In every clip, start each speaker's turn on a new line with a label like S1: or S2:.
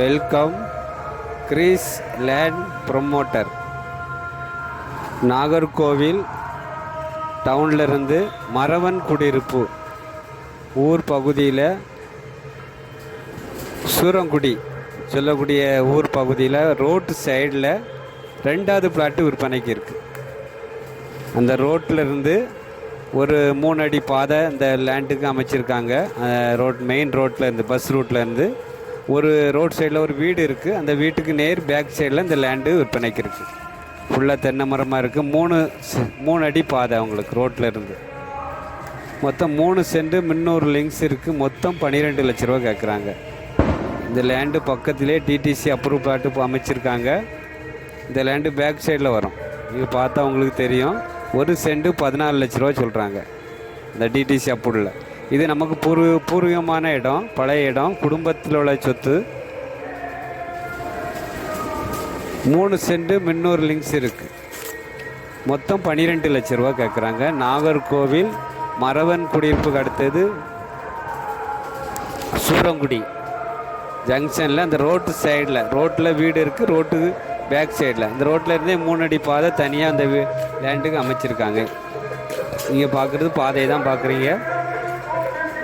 S1: Welcome grace land promoter. Nagercoil டவுன்லேருந்து மரவன் குடியிருப்பு ஊர் பகுதியில் சூரங்குடி சொல்லக்கூடிய ஊர் பகுதியில் ரோட்டு சைடில் ரெண்டாவது பிளாட்டு விற்பனைக்கு இருக்குது அந்த ரோட்டில் இருந்து ஒரு மூணு அடி பாதை இந்த லேண்டுக்கு அமைச்சிருக்காங்க. ரோட் மெயின் ரோட்டில் இருந்து பஸ் ரூட்டில் இருந்து ஒரு ரோட் சைடில் ஒரு வீடு இருக்குது அந்த வீட்டுக்கு நேர் பேக் சைடில் இந்த லேண்டு விற்பனைக்கு இருக்குது ஃபுல்லாக தென்னை மரமாக இருக்குது மூணு மூணு அடி பாதை அவங்களுக்கு ரோட்டில் இருந்து. மொத்தம் மூணு சென்ட் முந்நூறு லிங்க்ஸ் இருக்குது மொத்தம் பன்னிரெண்டு லட்ச ரூபா கேட்குறாங்க இந்த லேண்டு பக்கத்திலே டிடிசி அப்ரூவ் பிளாட்டு அமைச்சிருக்காங்க. இந்த லேண்டு பேக் சைடில் வரும். இது பார்த்தா உங்களுக்கு தெரியும். ஒரு சென்ட் பதினாலு லட்ச ரூபா சொல்கிறாங்க இந்த டிடிசி அப்ரூவில் இது நமக்கு பூர்வ பூர்வீகமான இடம் பழைய இடம் குடும்பத்தில் உள்ள சொத்து. மூணு சென்ட் முந்நூறு லிங்க்ஸ் இருக்குது மொத்தம் பன்னிரெண்டு லட்ச ரூபா கேட்குறாங்க நாகர்கோவில் மரவன் குடியிருப்புக்கு அடுத்தது சூரங்குடி. ஜங்ஷனில் அந்த ரோட்டு சைடில் ரோட்டில் வீடு இருக்குது ரோட்டு பேக் சைடில். இந்த ரோட்டில் இருந்தே மூணு அடி பாதை தனியாக அந்த லேண்டுக்கு அமைச்சிருக்காங்க. நீங்கள் பார்க்குறது பாதையை தான் பார்க்குறீங்க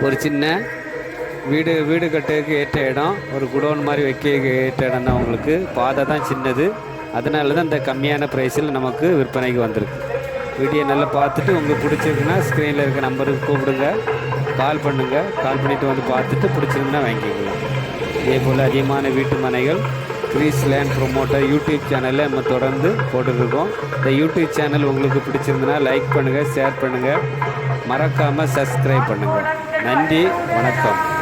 S1: ஒரு சின்ன வீடு வீடு கட்டுறதுக்கு ஏற்ற இடம் ஒரு குடோன் மாதிரி வைக்க ஏற்ற இடம் தான் உங்களுக்கு. பாதை தான் சின்னது. அதனால தான் இந்த கம்மியான ப்ரைஸில் நமக்கு விற்பனைக்கு வந்திருக்கு. வீடியோ நல்லா பார்த்துட்டு உங்களுக்கு பிடிச்சிருக்குன்னா ஸ்க்ரீனில் இருக்க நம்பருக்கு கூப்பிடுங்க. கால் பண்ணுங்கள் கால் பண்ணிவிட்டு வந்து பார்த்துட்டு பிடிச்சிருந்தா வாங்கிக்கலாம் இதே போல் அதிகமான வீட்டு மனைகள் கிரீஸ் லேண்ட் ப்ரொமோட்டர் யூடியூப் சேனலில் நம்ம தொடர்ந்து போட்டுருக்கோம் இந்த யூடியூப் சேனல் உங்களுக்கு பிடிச்சிருந்தனா லைக் பண்ணுங்கள் ஷேர் பண்ணுங்கள் மறக்காமல் சப்ஸ்கிரைப் பண்ணுங்கள் நன்றி வணக்கம்.